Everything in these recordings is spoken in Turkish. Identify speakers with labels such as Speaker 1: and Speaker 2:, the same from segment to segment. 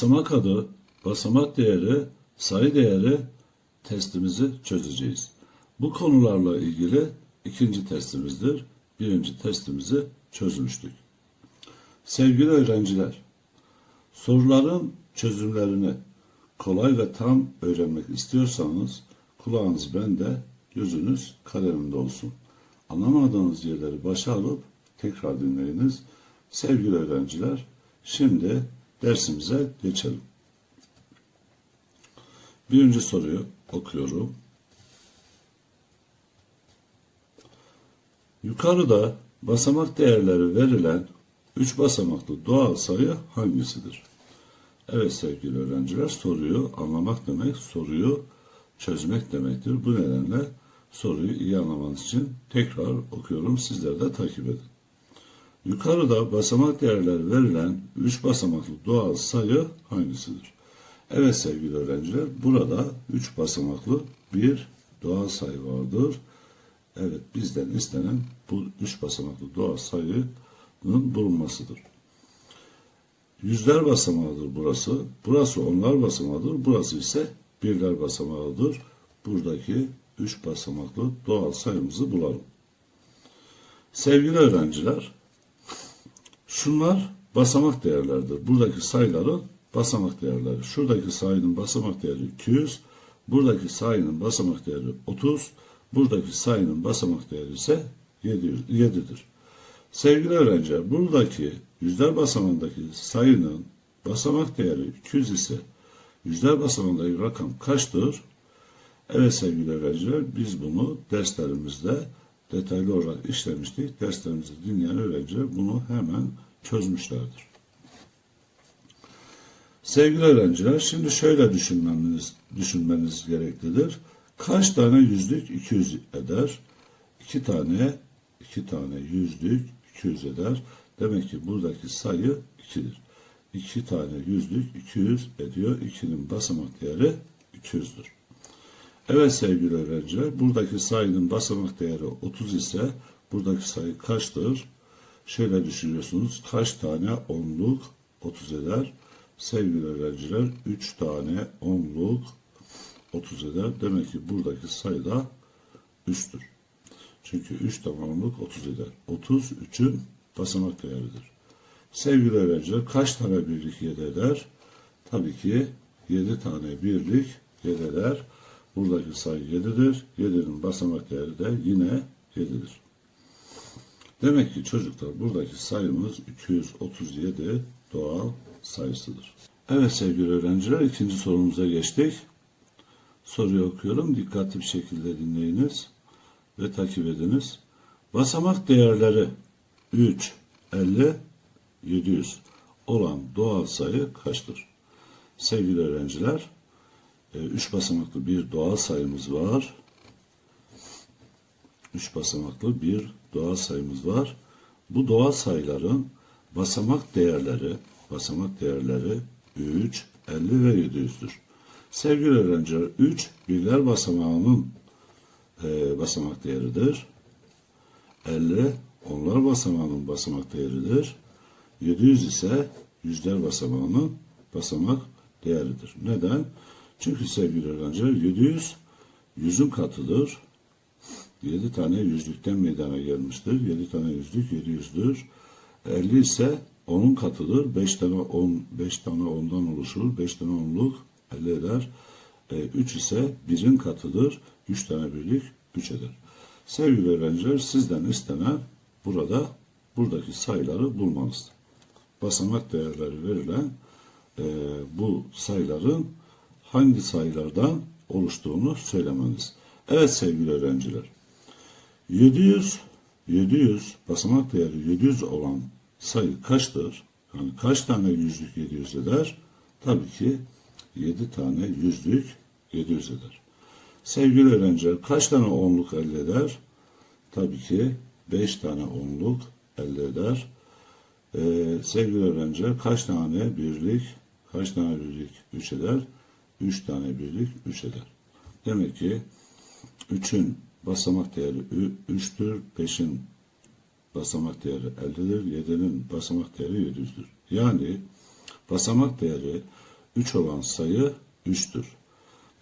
Speaker 1: basamak adı, basamak değeri, sayı değeri testimizi çözeceğiz. Bu konularla ilgili ikinci testimizdir. Birinci testimizi çözmüştük. Sevgili öğrenciler, soruların çözümlerini kolay ve tam öğrenmek istiyorsanız kulağınız bende, gözünüz kalemimde olsun. Anlamadığınız yerleri başa alıp tekrar dinleyiniz. Sevgili öğrenciler, şimdi dersimize geçelim. Birinci soruyu okuyorum. Yukarıda basamak değerleri verilen üç basamaklı doğal sayı hangisidir? Evet sevgili öğrenciler soruyu anlamak demek soruyu çözmek demektir. Bu nedenle soruyu iyi anlamanız için tekrar okuyorum. Sizler de takip edin. Yukarıda basamak değerleri verilen üç basamaklı doğal sayı hangisidir? Evet sevgili öğrenciler burada üç basamaklı bir doğal sayı vardır. Evet bizden istenen bu üç basamaklı doğal sayının bulunmasıdır. Yüzler basamağıdır burası. Burası onlar basamağıdır. Burası ise birler basamağıdır. Buradaki üç basamaklı doğal sayımızı bulalım. Sevgili öğrenciler, şunlar basamak değerlerdir. Buradaki sayıların basamak değerleri. Şuradaki sayının basamak değeri 200, buradaki sayının basamak değeri 30, buradaki sayının basamak değeri ise 7'dir. Sevgili öğrenciler, buradaki yüzler basamağındaki sayının basamak değeri 200 ise yüzler basamağındaki rakam kaçtır? Evet sevgili öğrenciler, biz bunu derslerimizde detaylı olarak işlemiştik. Derslerimizi dinleyen öğrenciler bunu hemen çözmüşlerdir. Sevgili öğrenciler, şimdi şöyle düşünmeniz, düşünmeniz gereklidir. Kaç tane yüzlük 200 eder? İki tane, iki tane yüzlük 200 eder. Demek ki buradaki sayı 2'dir. İki tane yüzlük 200 ediyor. 2'nin basamak değeri 200'dür. Evet sevgili öğrenciler, buradaki sayının basamak değeri 30 ise buradaki sayı kaçtır? Şöyle düşünüyorsunuz, kaç tane onluk 30 eder? Sevgili öğrenciler, 3 tane onluk 30 eder. Demek ki buradaki sayı da 3'tür. Çünkü 3 tane onluk 30 eder. 30 3'ün basamak değeridir. Sevgili öğrenciler, kaç tane birlik 7 eder? Tabii ki 7 tane birlik 7 eder. Buradaki sayı 7'dir. 7'nin basamak değeri de yine 7'dir. Demek ki çocuklar buradaki sayımız 237 doğal sayısıdır. Evet sevgili öğrenciler ikinci sorumuza geçtik. Soruyu okuyorum. Dikkatli bir şekilde dinleyiniz ve takip ediniz. Basamak değerleri 3, 50, 700 olan doğal sayı kaçtır? Sevgili öğrenciler, 3 basamaklı bir doğal sayımız var. 3 basamaklı bir doğal sayımız var. Bu doğal sayıların basamak değerleri, basamak değerleri 3, 50 ve 700'dür. Sevgili öğrenciler, 3 birler basamağının e, basamak değeridir. 50 onlar basamağının basamak değeridir. 700 ise yüzler basamağının basamak değeridir. Neden? Çünkü sevgili öğrenciler 700 yüzün katıdır. 7 tane yüzlükten meydana gelmiştir. 7 tane yüzlük 700'dür. 50 ise onun katıdır. 5 tane 10 5 tane ondan oluşur. 5 tane onluk 50 eder. 3 ise 1'in katıdır. 3 tane birlik 3 eder. Sevgili öğrenciler sizden istenen burada buradaki sayıları bulmanız. Basamak değerleri verilen e, bu sayıların hangi sayılardan oluştuğunu söylemeniz. Evet sevgili öğrenciler. 700 700 basamak değeri 700 olan sayı kaçtır? Yani kaç tane yüzlük 700 eder? Tabii ki 7 tane yüzlük 700 eder. Sevgili öğrenciler kaç tane onluk elde eder? Tabii ki 5 tane onluk elde eder. Ee, sevgili öğrenciler kaç tane birlik, kaç tane birlik 3 eder? 3 tane birlik 3 eder. Demek ki 3'ün basamak değeri 3'tür, 5'in basamak değeri 50'dir. 7'nin basamak değeri 700'dür. Yani basamak değeri 3 olan sayı 3'tür.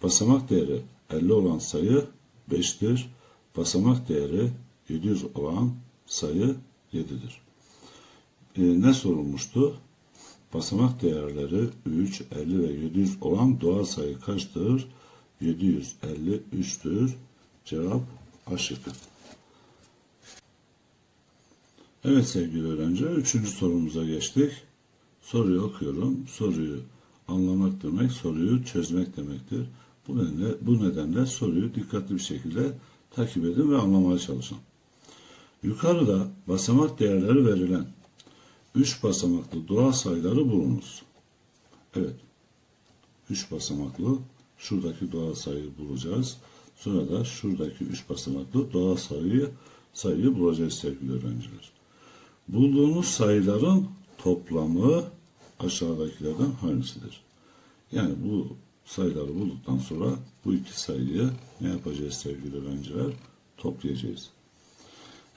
Speaker 1: Basamak değeri 50 olan sayı 5'tir. Basamak değeri 700 olan sayı 7'dir. Ee, ne sorulmuştu? Basamak değerleri 3, 50 ve 700 olan doğal sayı kaçtır? 753'tür. Cevap A şıkkı. Evet sevgili öğrenciler, üçüncü sorumuza geçtik. Soruyu okuyorum. Soruyu anlamak demek, soruyu çözmek demektir. Bu nedenle, bu nedenle soruyu dikkatli bir şekilde takip edin ve anlamaya çalışın. Yukarıda basamak değerleri verilen 3 basamaklı doğal sayıları bulunuz. Evet. 3 basamaklı şuradaki doğal sayıyı bulacağız. Sonra da şuradaki 3 basamaklı doğal sayıyı sayıyı bulacağız sevgili öğrenciler. Bulduğunuz sayıların toplamı aşağıdakilerden hangisidir? Yani bu sayıları bulduktan sonra bu iki sayıyı ne yapacağız sevgili öğrenciler? Toplayacağız.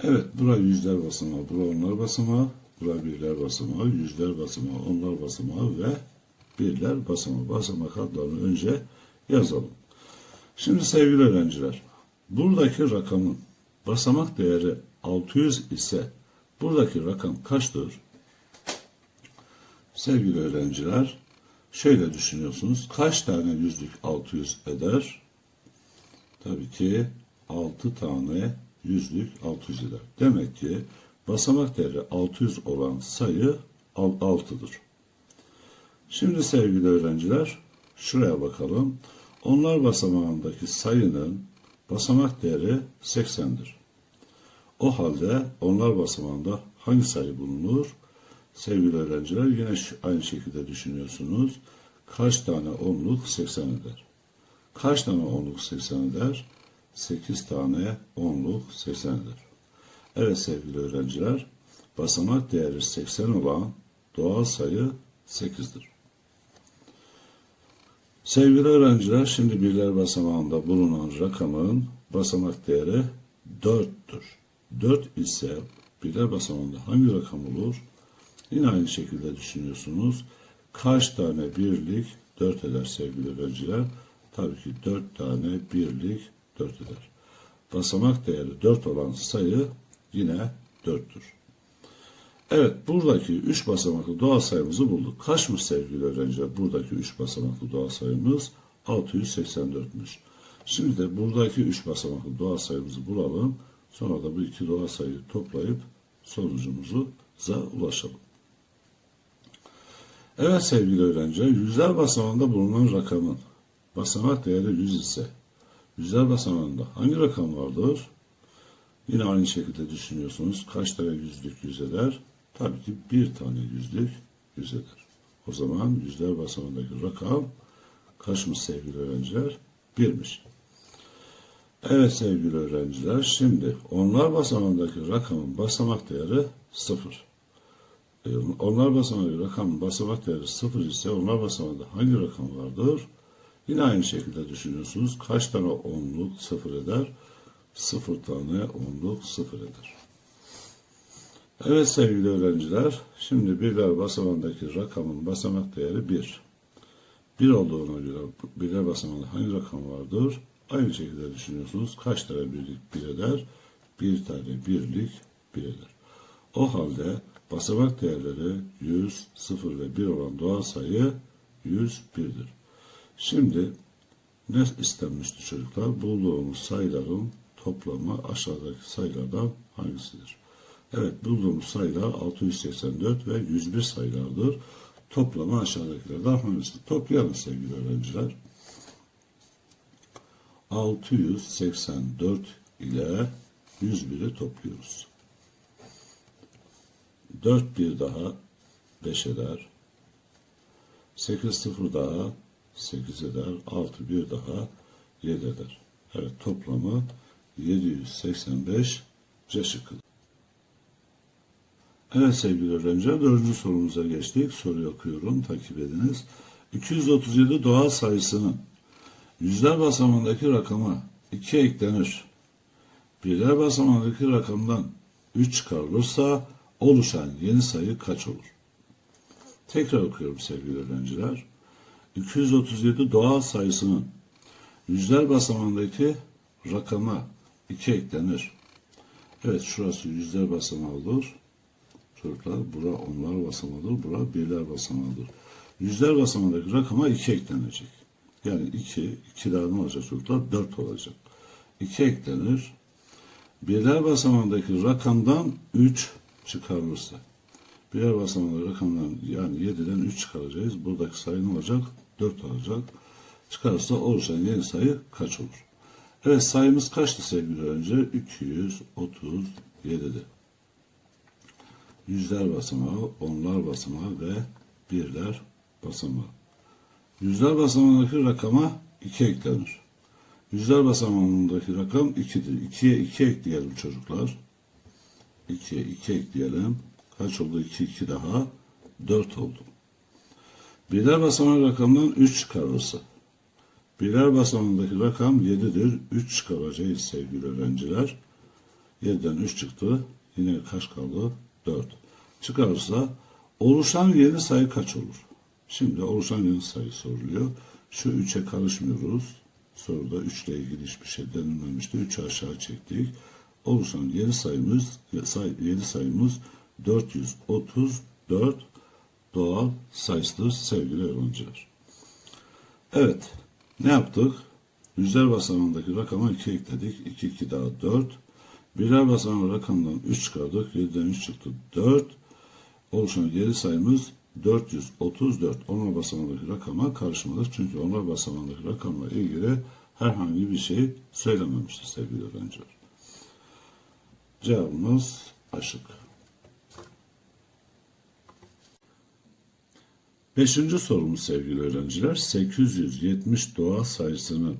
Speaker 1: Evet, bura yüzler basamağı, bura onlar basamağı, bura birler basamağı, yüzler basamağı, onlar basamağı ve birler basamağı. Basamak adlarını önce yazalım. Şimdi sevgili öğrenciler, buradaki rakamın basamak değeri 600 ise buradaki rakam kaçtır? Sevgili öğrenciler, şöyle düşünüyorsunuz. Kaç tane yüzlük 600 eder? Tabii ki 6 tane yüzlük 600 eder. Demek ki basamak değeri 600 olan sayı 6'dır. Şimdi sevgili öğrenciler şuraya bakalım. Onlar basamağındaki sayının basamak değeri 80'dir. O halde onlar basamağında hangi sayı bulunur? Sevgili öğrenciler yine aynı şekilde düşünüyorsunuz. Kaç tane onluk 80 eder? Kaç tane onluk 80 eder? 8 tane onluk 80 eder. Evet sevgili öğrenciler, basamak değeri 80 olan doğal sayı 8'dir. Sevgili öğrenciler, şimdi birler basamağında bulunan rakamın basamak değeri 4'tür. 4 ise birler basamağında hangi rakam olur? Yine aynı şekilde düşünüyorsunuz. Kaç tane birlik 4 eder sevgili öğrenciler? Tabii ki 4 tane birlik 4 eder. Basamak değeri 4 olan sayı yine 4'tür. Evet, buradaki 3 basamaklı doğal sayımızı bulduk. Kaçmış sevgili öğrenciler? Buradaki 3 basamaklı doğal sayımız 684'müş. Şimdi de buradaki 3 basamaklı doğal sayımızı bulalım. Sonra da bu iki doğal sayıyı toplayıp sonucumuza ulaşalım. Evet sevgili öğrenciler, yüzler basamağında bulunan rakamın basamak değeri 100 ise yüzler basamağında hangi rakam vardır? Yine aynı şekilde düşünüyorsunuz. Kaç tane yüzlük yüz eder? Tabii ki bir tane yüzlük yüz eder. O zaman yüzler basamağındaki rakam kaçmış sevgili öğrenciler? Birmiş. Evet sevgili öğrenciler, şimdi onlar basamağındaki rakamın basamak değeri sıfır. E, onlar basamağındaki rakamın basamak değeri sıfır ise onlar basamağında hangi rakam vardır? Yine aynı şekilde düşünüyorsunuz. Kaç tane onluk sıfır eder? Sıfır tane onluk sıfır eder. Evet sevgili öğrenciler, şimdi birler basamağındaki rakamın basamak değeri 1. 1 olduğuna göre birler basamağında hangi rakam vardır? Aynı şekilde düşünüyorsunuz. Kaç tane birlik 1 eder? Bir tane birlik 1 eder. O halde basamak değerleri 100, 0 ve 1 olan doğal sayı 101'dir. Şimdi ne istenmişti çocuklar? Bulduğumuz sayıların toplamı aşağıdaki sayılardan hangisidir? Evet bulduğumuz sayılar 684 ve 101 sayılardır. Toplamı aşağıdakilerden hangisidir? Toplayalım sevgili öğrenciler. 684 ile 101'i topluyoruz. 4 bir daha 5 eder. 8 sıfır daha 8 eder. 6 bir daha 7 eder. Evet toplamı 785 C şıkkıdır. Evet sevgili öğrenciler dördüncü sorumuza geçtik. Soruyu okuyorum takip ediniz. 237 doğal sayısının yüzler basamağındaki rakama 2 eklenir. Birler basamağındaki rakamdan 3 çıkarılırsa oluşan yeni sayı kaç olur? Tekrar okuyorum sevgili öğrenciler. 237 doğal sayısının yüzler basamağındaki rakama 2 eklenir. Evet şurası yüzler basamağıdır. Çocuklar bura onlar basamağıdır, bura birler basamağıdır. Yüzler basamağındaki rakama 2 eklenecek. Yani 2, 2 daha ne olacak çocuklar? 4 olacak. 2 eklenir. Birler basamağındaki rakamdan 3 çıkarılırsa. Birler basamağındaki rakamdan yani 7'den 3 çıkaracağız. Buradaki sayı ne olacak? 4 olacak. Çıkarsa oluşan yeni sayı kaç olur? Evet sayımız kaçtı sevgili öğrenciler? 237'di. Yüzler basamağı, onlar basamağı ve birler basamağı. Yüzler basamağındaki rakama 2 eklenir. Yüzler basamağındaki rakam 2'dir. 2'ye 2 ekleyelim çocuklar. 2'ye 2 ekleyelim. Kaç oldu? 2, 2 daha. 4 oldu. Birler basamağı rakamdan 3 çıkarılırsa. Birler basamağındaki rakam 7'dir. 3 çıkaracağız sevgili öğrenciler. 7'den 3 çıktı. Yine kaç kaldı? 4. Çıkarırsa oluşan yeni sayı kaç olur? Şimdi oluşan yeni sayı soruluyor. Şu 3'e karışmıyoruz. Soruda 3 ile ilgili hiçbir şey denilmemişti. 3'ü aşağı çektik. Oluşan yeni sayımız say, yeni sayımız 434 doğal sayısıdır sevgili öğrenciler. Evet. Ne yaptık? Yüzler basamağındaki rakama 2 ekledik. 2, 2 daha 4. Birler basamağı rakamdan 3 çıkardık. 7'den 3 çıktı 4. Oluşan geri sayımız 434. Onlar basamağındaki rakama karışmadık. Çünkü onlar basamağındaki rakamla ilgili herhangi bir şey söylememiştir sevgili öğrenciler. Cevabımız aşık. Beşinci sorumuz sevgili öğrenciler. 870 doğal sayısının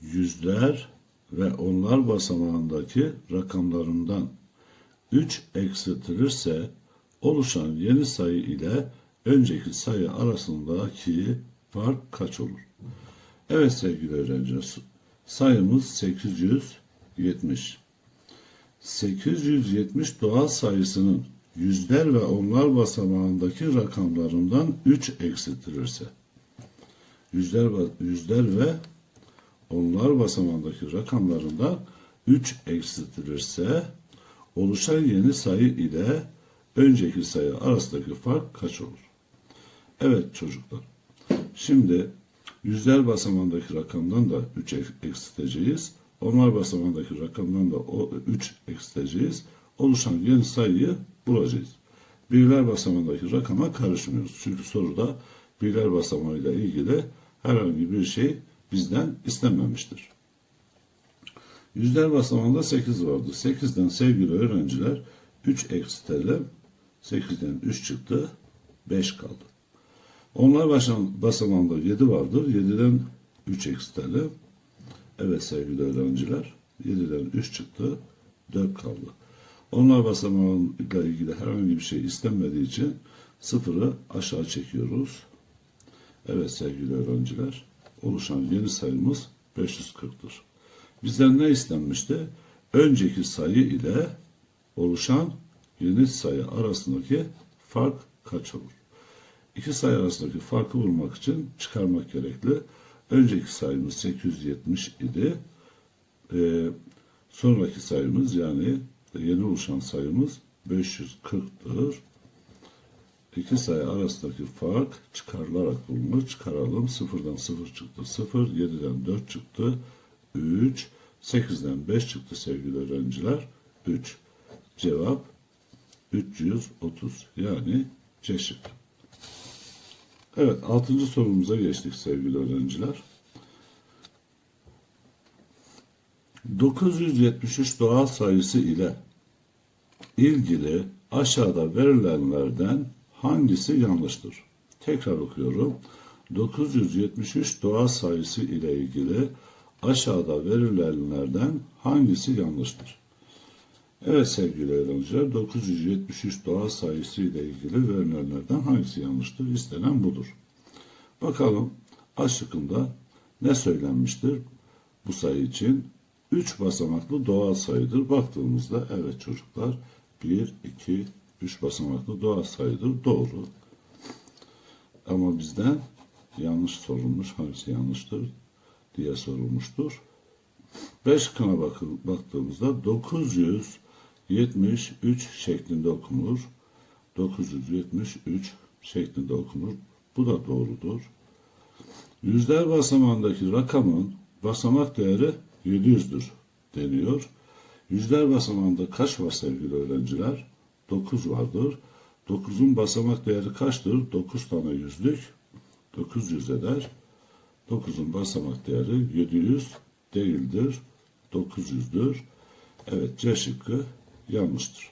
Speaker 1: yüzler ve onlar basamağındaki rakamlarından 3 eksiltilirse oluşan yeni sayı ile önceki sayı arasındaki fark kaç olur? Evet sevgili öğrenciler sayımız 870. 870 doğal sayısının yüzler ve onlar basamağındaki rakamlarından 3 eksiltilirse yüzler, yüzler ve onlar basamağındaki rakamlarından 3 eksiltilirse oluşan yeni sayı ile önceki sayı arasındaki fark kaç olur? Evet çocuklar. Şimdi yüzler basamağındaki rakamdan da 3 eksilteceğiz. Onlar basamağındaki rakamdan da 3 eksilteceğiz. Oluşan yeni sayıyı bulacağız. Birler basamağındaki rakama karışmıyoruz. Çünkü soruda birler basamağıyla ilgili herhangi bir şey bizden istenmemiştir. Yüzler basamağında 8 vardı. 8'den sevgili öğrenciler 3 eksiltelim. 8'den 3 çıktı. 5 kaldı. Onlar basamağında 7 vardır. 7'den 3 eksiltelim. Evet sevgili öğrenciler. 7'den 3 çıktı. 4 kaldı. Onlar basamağıyla ilgili herhangi bir şey istenmediği için sıfırı aşağı çekiyoruz. Evet sevgili öğrenciler. Oluşan yeni sayımız 540'tır. Bizden ne istenmişti? Önceki sayı ile oluşan yeni sayı arasındaki fark kaç olur? İki sayı arasındaki farkı bulmak için çıkarmak gerekli. Önceki sayımız 870 idi. Ee, sonraki sayımız yani yeni oluşan sayımız 540'tır. İki sayı arasındaki fark çıkarılarak bulunur. Çıkaralım. Sıfırdan sıfır çıktı. Sıfır. Yediden dört çıktı. Üç. Sekizden beş çıktı sevgili öğrenciler. Üç. Cevap 330. Yani C. Evet. Altıncı sorumuza geçtik sevgili öğrenciler. 973 doğal sayısı ile ilgili aşağıda verilenlerden hangisi yanlıştır? Tekrar okuyorum. 973 doğal sayısı ile ilgili aşağıda verilenlerden hangisi yanlıştır? Evet sevgili öğrenciler 973 doğal sayısı ile ilgili verilenlerden hangisi yanlıştır? İstenen budur. Bakalım A şıkkında ne söylenmiştir bu sayı için? 3 basamaklı doğal sayıdır. Baktığımızda evet çocuklar 1, 2, 3 basamaklı doğal sayıdır. Doğru. Ama bizden yanlış sorulmuş. Hangisi yanlıştır diye sorulmuştur. 5 kana bakın, baktığımızda 973 şeklinde okunur. 973 şeklinde okunur. Bu da doğrudur. Yüzler basamağındaki rakamın basamak değeri 700'dür deniyor. Yüzler basamağında kaç var sevgili öğrenciler? 9 vardır. 9'un basamak değeri kaçtır? 9 tane yüzlük 900 eder. 9'un basamak değeri 700 değildir. 900'dür. Evet C şıkkı yanlıştır.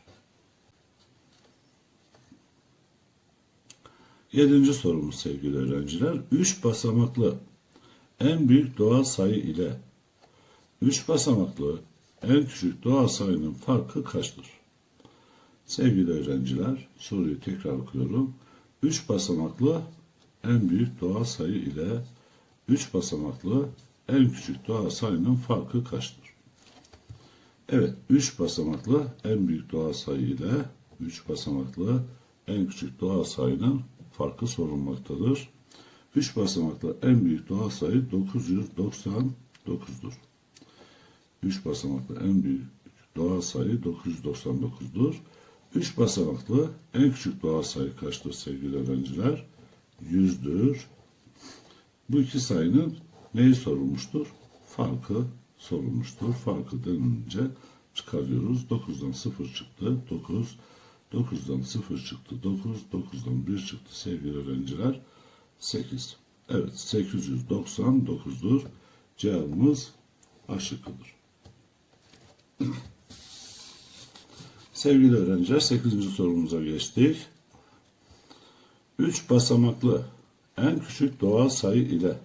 Speaker 1: Yedinci sorumuz sevgili öğrenciler. Üç basamaklı en büyük doğal sayı ile üç basamaklı en küçük doğal sayının farkı kaçtır? Sevgili öğrenciler, soruyu tekrar okuyorum. Üç basamaklı en büyük doğal sayı ile üç basamaklı en küçük doğal sayının farkı kaçtır? Evet, üç basamaklı en büyük doğal sayı ile üç basamaklı en küçük doğal sayının farkı sorulmaktadır. 3 basamaklı en büyük doğal sayı 999'dur. 3 basamaklı en büyük doğal sayı 999'dur. 3 basamaklı en küçük doğal sayı kaçtır sevgili öğrenciler? 100'dür. Bu iki sayının neyi sorulmuştur? Farkı sorulmuştur. Farkı denince çıkarıyoruz. 9'dan 0 çıktı. 9 9'dan 0 çıktı 9, 9'dan 1 çıktı sevgili öğrenciler 8. Evet 899'dur. Cevabımız A şıkkıdır. Sevgili öğrenciler 8. sorumuza geçtik. 3 basamaklı en küçük doğal sayı ile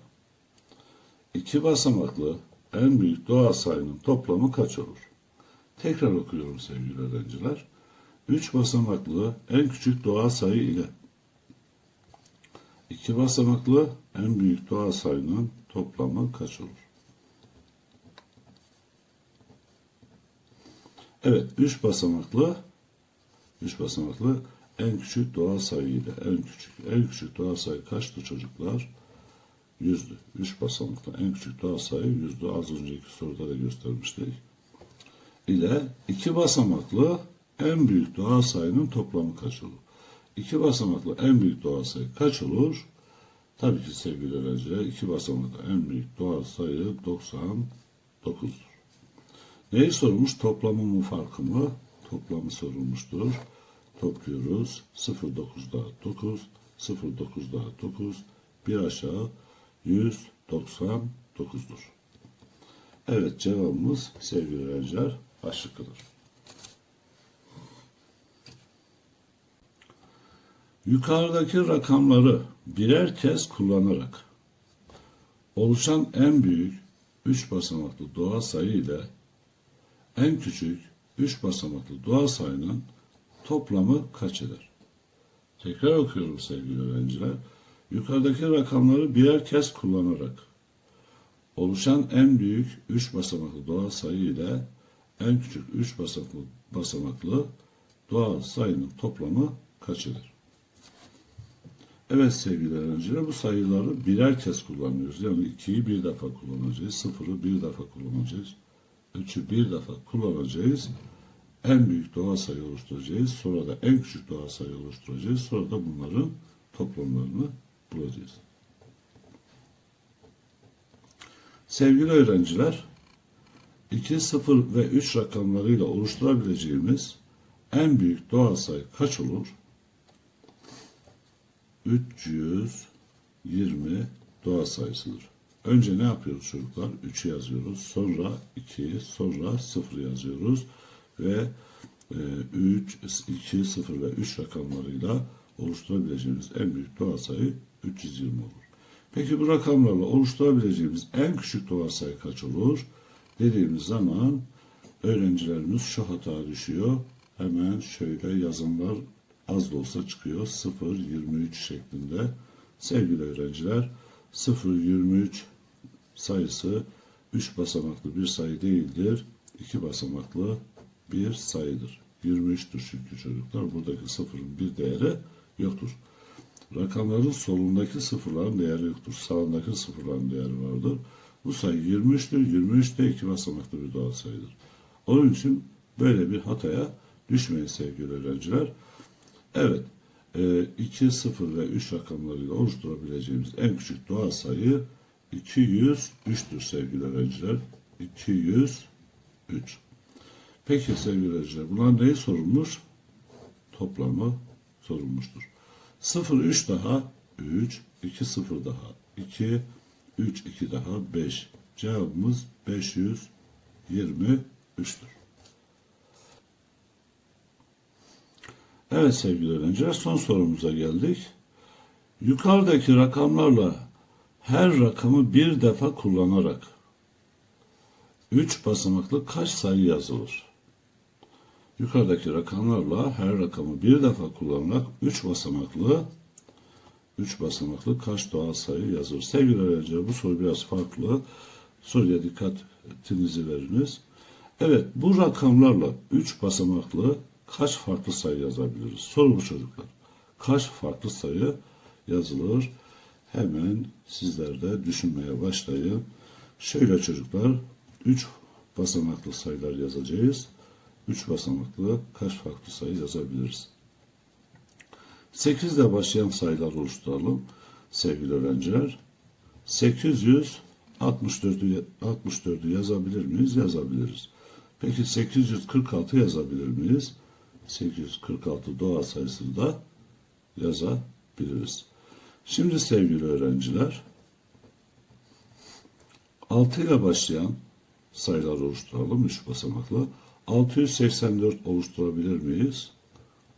Speaker 1: 2 basamaklı en büyük doğal sayının toplamı kaç olur? Tekrar okuyorum sevgili öğrenciler. 3 basamaklı en küçük doğal sayı ile 2 basamaklı en büyük doğal sayının toplamı kaç olur? Evet, 3 basamaklı 3 basamaklı en küçük doğal sayı ile en küçük en küçük doğal sayı kaçtı çocuklar? Yüzdü. 3 basamaklı en küçük doğal sayı yüzdü. Az önceki soruda da göstermiştik. İle 2 basamaklı en büyük doğal sayının toplamı kaç olur? İki basamaklı en büyük doğal sayı kaç olur? Tabii ki sevgili öğrenciler iki basamaklı en büyük doğal sayı 99'dur. Neyi sorulmuş? Toplamı mı farkı mı? Toplamı sorulmuştur. Topluyoruz. 0 9 daha 9, 0 9 daha 9, bir aşağı 199'dur. Evet cevabımız sevgili öğrenciler aşıkıdır. Yukarıdaki rakamları birer kez kullanarak oluşan en büyük 3 basamaklı doğal sayı ile en küçük 3 basamaklı doğal sayının toplamı kaç eder? Tekrar okuyorum sevgili öğrenciler. Yukarıdaki rakamları birer kez kullanarak oluşan en büyük 3 basamaklı doğal sayı ile en küçük 3 basamaklı, basamaklı doğal sayının toplamı kaç eder? Evet sevgili öğrenciler bu sayıları birer kez kullanıyoruz. Yani 2'yi bir defa kullanacağız, 0'ı bir defa kullanacağız, 3'ü bir defa kullanacağız. En büyük doğal sayı oluşturacağız. Sonra da en küçük doğal sayı oluşturacağız. Sonra da bunların toplamlarını bulacağız. Sevgili öğrenciler, 2, 0 ve 3 rakamlarıyla oluşturabileceğimiz en büyük doğal sayı kaç olur? 320 doğal sayısıdır. Önce ne yapıyoruz çocuklar? 3'ü yazıyoruz. Sonra 2, sonra 0 yazıyoruz. Ve e, 3, 2, 0 ve 3 rakamlarıyla oluşturabileceğimiz en büyük doğal sayı 320 olur. Peki bu rakamlarla oluşturabileceğimiz en küçük doğal sayı kaç olur? Dediğimiz zaman öğrencilerimiz şu hata düşüyor. Hemen şöyle yazanlar az da olsa çıkıyor. 0,23 şeklinde. Sevgili öğrenciler 0,23 sayısı 3 basamaklı bir sayı değildir. 2 basamaklı bir sayıdır. 23'tür çünkü çocuklar. Buradaki sıfırın bir değeri yoktur. Rakamların solundaki sıfırların değeri yoktur. Sağındaki sıfırların değeri vardır. Bu sayı 23'tür. 23 de 2 basamaklı bir doğal sayıdır. Onun için böyle bir hataya düşmeyin sevgili öğrenciler. Evet, 2, 0 ve 3 rakamlarıyla oluşturabileceğimiz en küçük doğal sayı 203'tür sevgili öğrenciler. 203. Peki sevgili öğrenciler, bunlar neyi sorulmuş? Toplamı sorulmuştur. 0, 3 daha 3, 2, 0 daha 2, 3, 2 daha 5. Cevabımız 523'tür. Evet sevgili öğrenciler son sorumuza geldik. Yukarıdaki rakamlarla her rakamı bir defa kullanarak 3 basamaklı kaç sayı yazılır? Yukarıdaki rakamlarla her rakamı bir defa kullanarak 3 basamaklı 3 basamaklı kaç doğal sayı yazılır? Sevgili öğrenciler bu soru biraz farklı. Soruya dikkatinizi veriniz. Evet bu rakamlarla 3 basamaklı kaç farklı sayı yazabiliriz? Soru bu çocuklar. Kaç farklı sayı yazılır? Hemen sizler de düşünmeye başlayın. Şöyle çocuklar 3 basamaklı sayılar yazacağız. 3 basamaklı kaç farklı sayı yazabiliriz? 8 ile başlayan sayılar oluşturalım sevgili öğrenciler. 864'ü 64'ü yazabilir miyiz? Yazabiliriz. Peki 846 yazabilir miyiz? 846 doğal sayısını da yazabiliriz. Şimdi sevgili öğrenciler 6 ile başlayan sayılar oluşturalım 3 basamaklı. 684 oluşturabilir miyiz?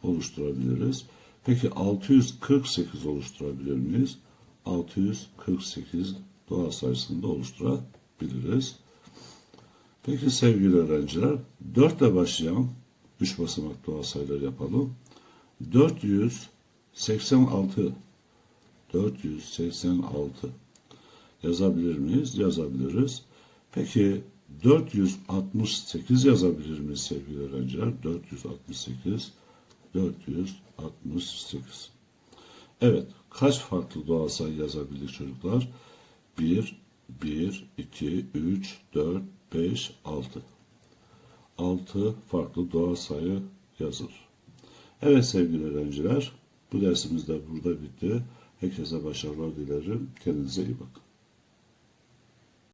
Speaker 1: Oluşturabiliriz. Peki 648 oluşturabilir miyiz? 648 doğal sayısını da oluşturabiliriz. Peki sevgili öğrenciler 4 ile başlayan 3 basamak doğal sayılar yapalım. 486 486 yazabilir miyiz? Yazabiliriz. Peki 468 yazabilir miyiz sevgili öğrenciler? 468 468 Evet. Kaç farklı doğal sayı yazabildik çocuklar? 1, 1, 2, 3, 4, 5, 6. 6 farklı doğal sayı yazılır. Evet sevgili öğrenciler, bu dersimiz de burada bitti. Herkese başarılar dilerim. Kendinize iyi bakın.